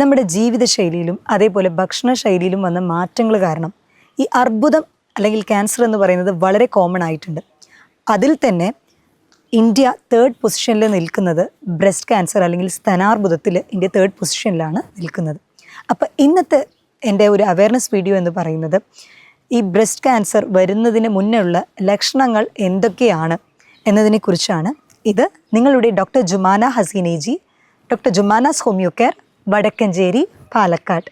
നമ്മുടെ ജീവിതശൈലിയിലും അതേപോലെ ഭക്ഷണശൈലിയിലും വന്ന മാറ്റങ്ങൾ കാരണം ഈ അർബുദം അല്ലെങ്കിൽ ക്യാൻസർ എന്ന് പറയുന്നത് വളരെ കോമൺ ആയിട്ടുണ്ട്. അതിൽ തന്നെ ഇന്ത്യ തേർഡ് പൊസിഷനിൽ നിൽക്കുന്നത് ബ്രസ്റ്റ് ക്യാൻസർ അല്ലെങ്കിൽ സ്തനാർബുദത്തിൽ ഇന്ത്യ തേർഡ് പൊസിഷനിലാണ് നിൽക്കുന്നത്. അപ്പോൾ ഇന്നത്തെ എന്റെ ഒരു അവയർനെസ് വീഡിയോ എന്ന് പറയുന്നത് ഈ ബ്രസ്റ്റ് ക്യാൻസർ വരുന്നതിന് മുന്നേ ഉള്ള ലക്ഷണങ്ങൾ എന്തൊക്കെയാണ് എന്നതിനെക്കുറിച്ചാണ്. ഇത് നിങ്ങളുടെ doctor Jumana Haseenaji doctor Jumana's homeo care Vadakkencherry Palakkad.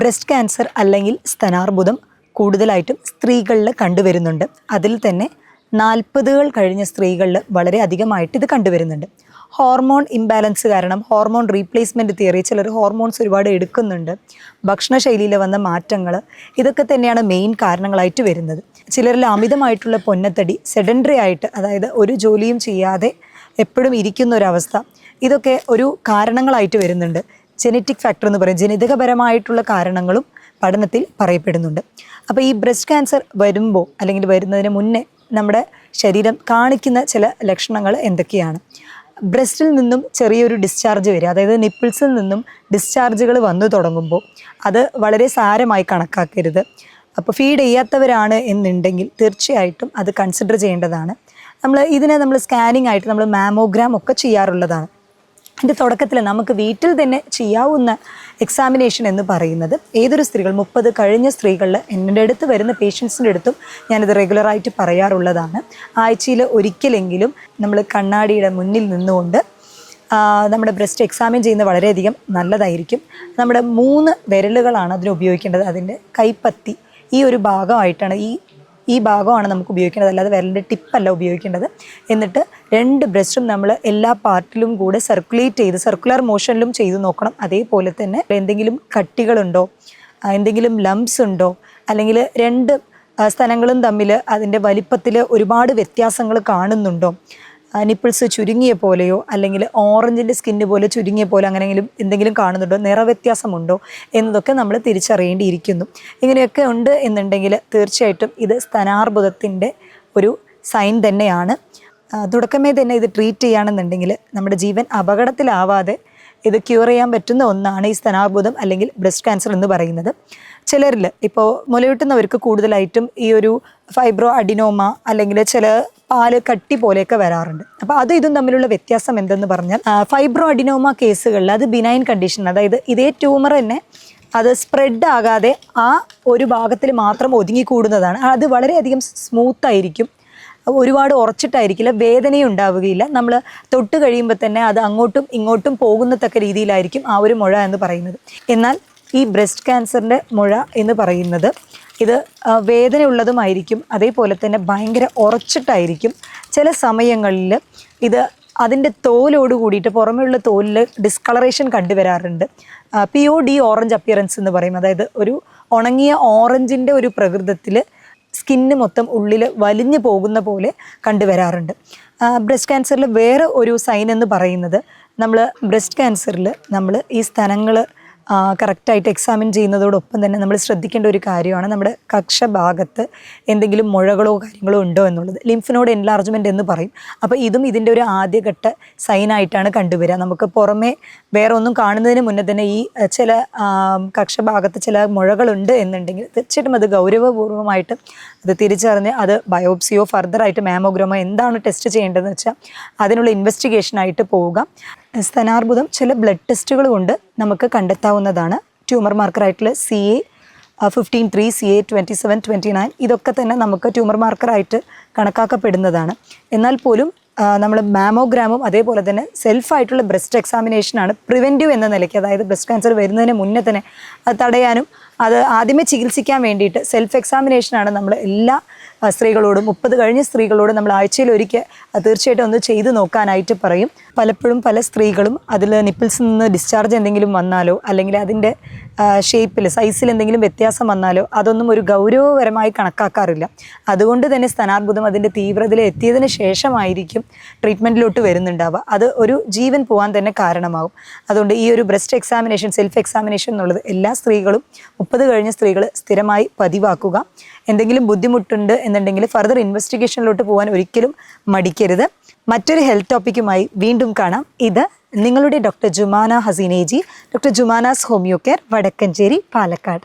Breast cancer അല്ലെങ്കിൽ സ്തനാർബുദം കൂടുതലായിട്ടും സ്ത്രീകളിൽ കണ്ടുവരുന്നുണ്ട്. അതിൽ തന്നെ നാൽപ്പതുകൾ കഴിഞ്ഞ സ്ത്രീകളിൽ വളരെ അധികമായിട്ട് ഇത് കണ്ടുവരുന്നുണ്ട്. ഹോർമോൺ ഇംബാലൻസ് കാരണം ഹോർമോൺ റീപ്ലേസ്മെന്റ് തിയറി ചിലർ ഹോർമോൺസ് ഒരുപാട് എടുക്കുന്നുണ്ട്. ഭക്ഷണശൈലിയിൽ വന്ന മാറ്റങ്ങൾ ഇതൊക്കെ തന്നെയാണ് മെയിൻ കാരണങ്ങളായിട്ട് വരുന്നത്. ചിലരിൽ അമിതമായിട്ടുള്ള പൊന്നത്തടി സെഡൻഡറി ആയിട്ട് അതായത് ഒരു ജോലിയും ചെയ്യാതെ എപ്പോഴും ഇരിക്കുന്ന ഒരവസ്ഥ ഇതൊക്കെ ഒരു കാരണങ്ങളായിട്ട് വരുന്നുണ്ട്. ജനറ്റിക് ഫാക്ടർ എന്ന് പറയും. ജനിതകപരമായിട്ടുള്ള കാരണങ്ങളും പഠനത്തിൽ പറയപ്പെടുന്നുണ്ട്. അപ്പോൾ ഈ ബ്രസ്റ്റ് ക്യാൻസർ വരുമ്പോൾ അല്ലെങ്കിൽ വരുന്നതിന് മുന്നേ നമ്മുടെ ശരീരം കാണിക്കുന്ന ചില ലക്ഷണങ്ങൾ എന്തൊക്കെയാണ്? ബ്രസ്റ്റിൽ നിന്നും ചെറിയൊരു ഡിസ്ചാർജ് വരിക അതായത് നിപ്പിൾസിൽ നിന്നും ഡിസ്ചാർജുകൾ വന്നു തുടങ്ങുമ്പോൾ അത് വളരെ സാരമായി കണക്കാക്കരുത്. അപ്പോൾ ഫീഡ് ചെയ്യാത്തവരാണ് എന്നുണ്ടെങ്കിൽ തീർച്ചയായിട്ടും അത് കൺസിഡർ ചെയ്യേണ്ടതാണ്. നമ്മൾ ഇതിനെ നമ്മൾ സ്കാനിങ് ആയിട്ട് നമ്മൾ മാമോഗ്രാം ഒക്കെ ചെയ്യാറുള്ളതാണ്. അതിന്റെ തുടക്കത്തിൽ നമുക്ക് വീട്ടിൽ തന്നെ ചെയ്യാവുന്ന എക്സാമിനേഷൻ എന്ന് പറയുന്നത് ഏതൊരു സ്ത്രീകൾ മുപ്പത് കഴിഞ്ഞ സ്ത്രീകളിൽ എന്റെ അടുത്ത് വരുന്ന പേഷ്യൻസിന്റെ അടുത്തും ഞാനിത് റെഗുലറായിട്ട് പറയാറുള്ളതാണ്. ആഴ്ചയിൽ ഒരിക്കലെങ്കിലും നമ്മൾ കണ്ണാടിയുടെ മുന്നിൽ നിന്നുകൊണ്ട് നമ്മുടെ ബ്രസ്റ്റ് എക്സാമിൻ ചെയ്യുന്നത് വളരെയധികം നല്ലതായിരിക്കും. നമ്മുടെ മൂന്ന് വിരലുകളാണ് അതിന് ഉപയോഗിക്കേണ്ടത്. അതിന്റെ കൈപ്പത്തി ഈ ഒരു ഭാഗമായിട്ടാണ് ഈ ഈ ഭാഗമാണ് നമുക്ക് ഉപയോഗിക്കേണ്ടത്. അല്ലാതെ വിരലിന്റെ ടിപ്പല്ല ഉപയോഗിക്കേണ്ടത്. എന്നിട്ട് രണ്ട് ബ്രഷും നമ്മൾ എല്ലാ പാർട്ടിലും കൂടെ സർക്കുലേറ്റ് ചെയ്ത് സർക്കുലർ മോഷനിലും ചെയ്ത് നോക്കണം. അതേപോലെ തന്നെ എന്തെങ്കിലും കട്ടികളുണ്ടോ എന്തെങ്കിലും ലംസ് ഉണ്ടോ അല്ലെങ്കിൽ രണ്ട് സ്ഥലങ്ങളും തമ്മിൽ അതിന്റെ വലിപ്പത്തിൽ ഒരുപാട് വ്യത്യാസങ്ങൾ കാണുന്നുണ്ടോ നിപ്പിൾസ് ചുരുങ്ങിയ പോലെയോ അല്ലെങ്കിൽ ഓറഞ്ചിന്റെ സ്കിന്ന് പോലെ ചുരുങ്ങിയ പോലെ അങ്ങനെയെങ്കിലും എന്തെങ്കിലും കാണുന്നുണ്ടോ? നിറവ്യത്യാസമുണ്ടോ? എന്നതൊക്കെ നമ്മൾ തിരിച്ചറിയേണ്ടിയിരിക്കുന്നു. ഇങ്ങനെയൊക്കെ ഉണ്ട് എന്നുണ്ടെങ്കിൽ തീർച്ചയായിട്ടും ഇത് സ്തനാർബുദത്തിന്റെ ഒരു സൈൻ തന്നെയാണ്. തുടക്കമേ തന്നെ ഇത് ട്രീറ്റ് ചെയ്യുകയാണെന്നുണ്ടെങ്കിൽ നമ്മുടെ ജീവൻ അപകടത്തിലാവാതെ ഇത് ക്യൂർ ചെയ്യാൻ പറ്റുന്ന ഒന്നാണ് ഈ സ്തനാർബുദം അല്ലെങ്കിൽ ബ്രസ്റ്റ് ക്യാൻസർ എന്ന് പറയുന്നത്. ചിലരിൽ ഇപ്പോൾ മുലയൂട്ടുന്നവർക്ക് കൂടുതലായിട്ടും ഈ ഒരു ഫൈബ്രോ അഡിനോമ അല്ലെങ്കിൽ ചില പാൽ കട്ടി പോലെയൊക്കെ വരാറുണ്ട്. അപ്പോൾ അത് ഇതും തമ്മിലുള്ള വ്യത്യാസം എന്തെന്ന് പറഞ്ഞാൽ ഫൈബ്രോ അഡിനോമ കേസുകളിൽ അത് ബിനൈൻ കണ്ടീഷൻ അതായത് ഇതേ ട്യൂമർ തന്നെ അത് സ്പ്രെഡ് ആകാതെ ആ ഒരു ഭാഗത്തിൽ മാത്രം ഒതുങ്ങിക്കൂടുന്നതാണ്. അത് വളരെയധികം സ്മൂത്ത് ആയിരിക്കും. ഒരുപാട് ഉറച്ചിട്ടായിരിക്കില്ല വേദനയും ഉണ്ടാവുകയില്ല. നമ്മൾ തൊട്ട് കഴിയുമ്പോൾ തന്നെ അത് അങ്ങോട്ടും ഇങ്ങോട്ടും പോകുന്നത്തക്ക രീതിയിലായിരിക്കും ആ ഒരു മുഴ എന്ന് പറയുന്നത്. എന്നാൽ ഈ ബ്രസ്റ്റ് ക്യാൻസറിന്റെ മുഴ എന്ന് പറയുന്നത് ഇത് വേദനയുള്ളതുമായിരിക്കും. അതേപോലെ തന്നെ ഭയങ്കര ഉറച്ചിട്ടായിരിക്കും. ചില സമയങ്ങളിൽ ഇത് അതിന്റെ തോലോട് കൂടിയിട്ട് പുറമെയുള്ള തോലിൽ ഡിസ്കളറേഷൻ കണ്ടുവരാറുണ്ട്. P O D orange appearance എന്ന് പറയും. അതായത് ഒരു ഉണങ്ങിയ ഓറഞ്ചിന്റെ ഒരു പ്രകൃതത്തിൽ സ്കിന്ന് മൊത്തം ഉള്ളിൽ വലിഞ്ഞു പോകുന്ന പോലെ കണ്ടുവരാറുണ്ട്. ബ്രസ്റ്റ് ക്യാൻസറിൽ വേറെ ഒരു സൈൻ എന്ന് പറയുന്നത് നമ്മൾ ബ്രസ്റ്റ് ക്യാൻസറിൽ നമ്മൾ ഈ സ്ഥലങ്ങൾ കറക്റ്റായിട്ട് എക്സാമിൻ ചെയ്യുന്നതോടൊപ്പം തന്നെ നമ്മൾ ശ്രദ്ധിക്കേണ്ട ഒരു കാര്യമാണ് നമ്മുടെ കക്ഷ ഭാഗത്ത് എന്തെങ്കിലും മുഴകളോ കാര്യങ്ങളോ ഉണ്ടോ എന്നുള്ളത്. ലിംഫിനോട് എൻലാർജ്മെന്റ് എന്ന് പറയും. അപ്പോൾ ഇതും ഇതിന്റെ ഒരു ആദ്യഘട്ട സൈനായിട്ടാണ് കണ്ടുവരിക. നമുക്ക് പുറമേ വേറെ ഒന്നും കാണുന്നതിന് മുന്നേ തന്നെ ഈ ചില കക്ഷ ഭാഗത്ത് ചില മുഴകളുണ്ട് എന്നുണ്ടെങ്കിൽ തീർച്ചയായിട്ടും അത് ഗൗരവപൂർവമായിട്ട് അത് തിരിച്ചറിഞ്ഞ് അത് ബയോപ്സിയോ ഫർദറായിട്ട് മാമോഗ്രാമോ എന്താണ് ടെസ്റ്റ് ചെയ്യേണ്ടതെന്ന് വെച്ചാൽ അതിനുള്ള ഇൻവെസ്റ്റിഗേഷനായിട്ട് പോവുക. സ്തനാർബുദം ചില ബ്ലഡ് ടെസ്റ്റുകൾ കൊണ്ട് നമുക്ക് കണ്ടെത്താവുന്നതാണ്. Tumour മാർക്കറായിട്ടുള്ള C A fifteen three C A twenty seven twenty nine ഇതൊക്കെ തന്നെ നമുക്ക് ട്യൂമർ മാർക്കറായിട്ട് കണക്കാക്കപ്പെടുന്നതാണ്. എന്നാൽ പോലും നമ്മൾ മാമോഗ്രാമും അതേപോലെ തന്നെ സെൽഫായിട്ടുള്ള ബ്രസ്റ്റ് എക്സാമിനേഷനാണ് പ്രിവെന്റീവ് എന്ന നിലയ്ക്ക് അതായത് ബ്രസ്റ്റ് ക്യാൻസർ വരുന്നതിന് മുന്നേ തന്നെ അത് തടയാനും അത് ആദ്യമേ ചികിത്സിക്കാൻ വേണ്ടിയിട്ട് സെൽഫ് എക്സാമിനേഷനാണ് നമ്മൾ എല്ലാ സ്ത്രീകളോടും മുപ്പത് കഴിഞ്ഞ സ്ത്രീകളോടും നമ്മൾ ആഴ്ചയിൽ ഒരിക്കൽ തീർച്ചയായിട്ടും ഒന്ന് ചെയ്തു നോക്കാനായിട്ട് പറയും. പലപ്പോഴും പല സ്ത്രീകളും അതിൽ നിപ്പിൾസിൽ നിന്ന് ഡിസ്ചാർജ് എന്തെങ്കിലും വന്നാലോ അല്ലെങ്കിൽ അതിന്റെ ഷേപ്പിൽ സൈസിൽ എന്തെങ്കിലും വ്യത്യാസം വന്നാലോ അതൊന്നും ഒരു ഗൗരവപരമായി കണക്കാക്കാറില്ല. അതുകൊണ്ട് തന്നെ സ്ഥാനാർബുദം അതിന്റെ തീവ്രതയിൽ എത്തിയതിന് ശേഷമായിരിക്കും ട്രീറ്റ്മെന്റിലോട്ട് വരുന്നുണ്ടാവുക. അത് ഒരു ജീവൻ പോകാൻ തന്നെ കാരണമാകും. അതുകൊണ്ട് ഈ ഒരു ബ്രസ്റ്റ് എക്സാമിനേഷൻ സെൽഫ് എക്സാമിനേഷൻ എന്നുള്ളത് എല്ലാ സ്ത്രീകളും മുപ്പത് കഴിഞ്ഞ സ്ത്രീകൾ സ്ഥിരമായി പതിവാക്കുക. എന്തെങ്കിലും ബുദ്ധിമുട്ടുണ്ട് എന്നുണ്ടെങ്കിൽ ഫർദർ ഇൻവെസ്റ്റിഗേഷനിലോട്ട് പോകാൻ ഒരിക്കലും മടിക്കരുത്. മറ്റൊരു ഹെൽത്ത് ടോപ്പിക്കുമായി വീണ്ടും കാണാം. ഇത് നിങ്ങളുടെ doctor Jumana Haseenaji doctor Jumana's homeo care Vadakkencherry Palakkad.